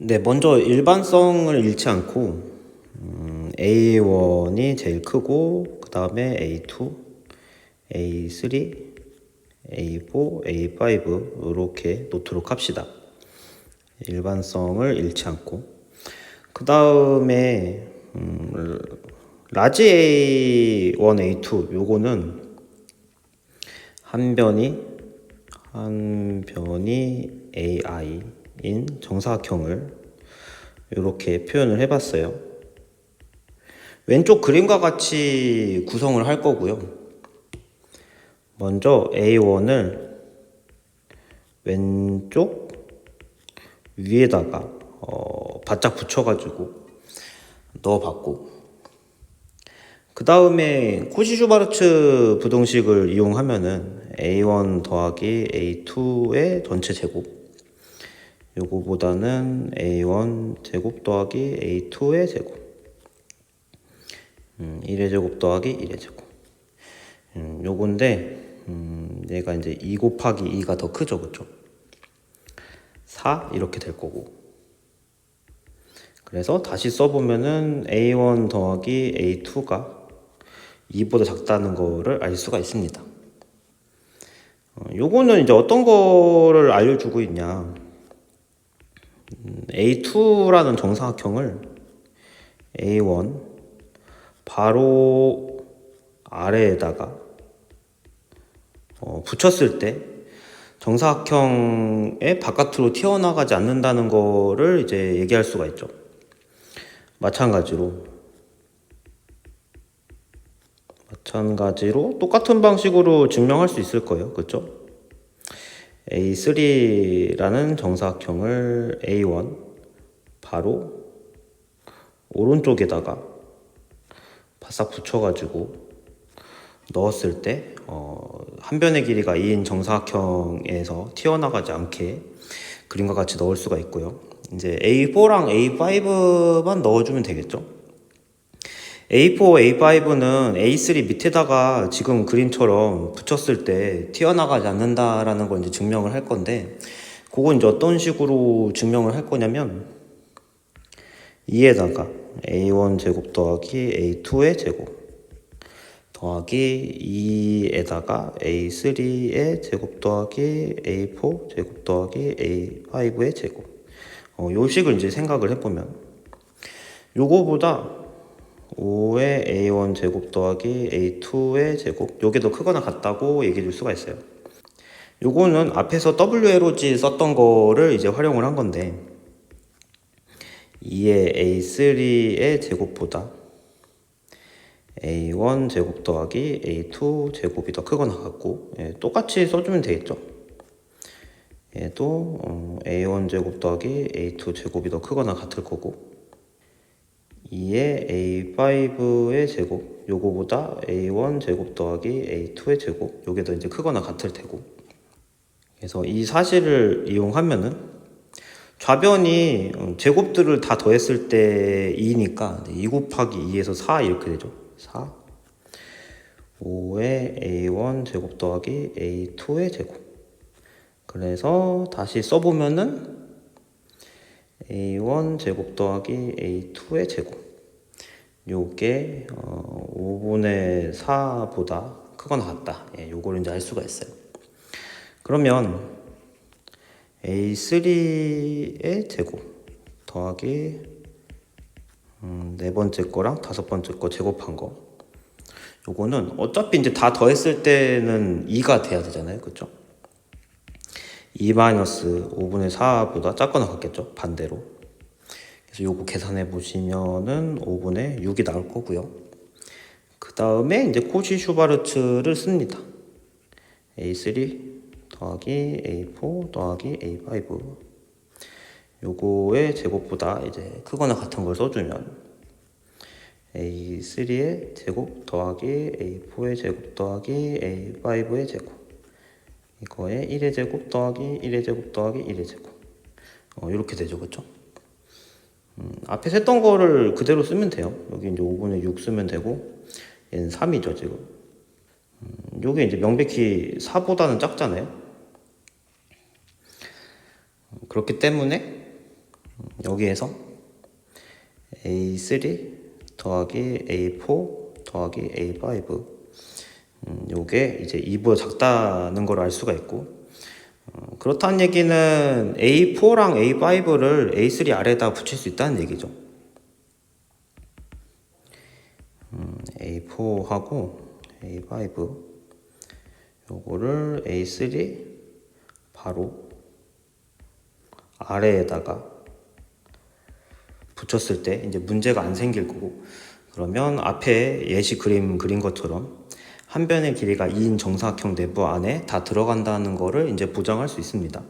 네, 먼저 일반성을 잃지 않고 음, A1이 제일 크고 그 다음에 A2, A3, A4, A5 이렇게 놓도록 합시다. 일반성을 잃지 않고 그 다음에 음, 라지 A1, A2 요거는 한 변이 한 변이 AI 인 정사각형을 이렇게 표현을 해봤어요. 왼쪽 그림과 같이 구성을 할 거고요. 먼저 A1을 왼쪽 위에다가 어, 바짝 붙여가지고 넣어봤고 그 다음에 코시슈바르츠 부등식을 이용하면은 A1 더하기 A2의 전체 제곱 요거보다는 A1 제곱 더하기 A2의 제곱 음, 1의 제곱 더하기 1의 제곱 음, 요건데 음, 얘가 이제 2 곱하기 2가 더 크죠 그쵸 4 이렇게 될 거고 그래서 다시 써보면은 A1 더하기 A2가 2보다 작다는 거를 알 수가 있습니다. 어, 요거는 이제 어떤 거를 알려주고 있냐. 음, A2라는 정사각형을 A1 바로 아래에다가 어, 붙였을 때 정사각형의 바깥으로 튀어나가지 않는다는 거를 이제 얘기할 수가 있죠. 마찬가지로 마찬가지로 똑같은 방식으로 증명할 수 있을 거예요. 그렇죠? A3라는 정사각형을 A1 바로 오른쪽에다가 바싹 붙여가지고 넣었을 때, 어, 한 변의 길이가 2인 정사각형에서 튀어나가지 않게 그림과 같이 넣을 수가 있고요. 이제 A4랑 A5만 넣어주면 되겠죠. A4, A5는 A3 밑에다가 지금 그림처럼 붙였을 때 튀어나가지 않는다라는 걸 이제 증명을 할 건데, 그건 이제 어떤 식으로 증명을 할 거냐면, 2에다가 A1 제곱 더하기 A2의 제곱 더하기 2에다가 A3의 제곱 더하기 A4 제곱 더하기 A5의 제곱. 어, 요 식을 이제 생각을 해보면, 요거보다 5의 A1 제곱 더하기 A2의 제곱. 요게 더 크거나 같다고 얘기해 줄 수가 있어요. 요거는 앞에서 WLOG 썼던 거를 이제 활용을 한 건데 2의 A3의 제곱보다 A1 제곱 더하기 A2 제곱이 더 크거나 같고 예, 똑같이 써주면 되겠죠. 얘도 어, A1 제곱 더하기 A2 제곱이 더 크거나 같을 거고 2의 A5의 제곱 요거보다 A1 제곱 더하기 A2의 제곱 요게 더 이제 크거나 같을 테고. 그래서 이 사실을 이용하면은 좌변이 어, 제곱들을 다 더했을 때 2니까 2 곱하기 2에서 4 이렇게 되죠. 4 5의 A1 제곱 더하기 A2의 제곱. 그래서 다시 써보면은 A1 제곱 더하기 A2의 제곱. 요게 어, 5분의 4보다 크거나 같다. 예, 요걸 이제 알 수가 있어요. 그러면 A3의 제곱 더하기 음, 네 번째 거랑 다섯 번째 거 제곱한 거. 요거는 어차피 이제 다 더했을 때는 2가 돼야 되잖아요. 그쵸 2 마이너스 5분의 4보다 작거나 같겠죠? 반대로. 그래서 요거 계산해 보시면은 5분의 6이 나올 거고요. 그 다음에 이제 코시 슈바르츠를 씁니다. A3 더하기 A4 더하기 A5 요거의 제곱보다 이제 크거나 같은 걸 써주면 A3의 제곱 더하기 A4의 제곱 더하기 A5의 제곱 이거에 1의 제곱 더하기 1의 제곱 더하기 1의 제곱. 어, 이렇게 되죠 그쵸? 음, 앞에 했던 거를 그대로 쓰면 돼요. 여기 이제 5분의 6 쓰면 되고 얘는 3이죠 지금. 음, 요게 이제 명백히 4보다는 작잖아요. 음, 그렇기 때문에 음, 여기에서 A3 더하기 A4 더하기 A5 음, 요게 이제 2보다 작다는 걸 알 수가 있고 어, 그렇다는 얘기는 A4랑 A5를 A3 아래에다 붙일 수 있다는 얘기죠. 음, A4하고 A5 요거를 A3 바로 아래에다가 붙였을 때 이제 문제가 안 생길 거고 그러면 앞에 예시 그림 그린 것처럼 한 변의 길이가 2인 정사각형 내부 안에 다 들어간다는 거를 이제 보장할 수 있습니다.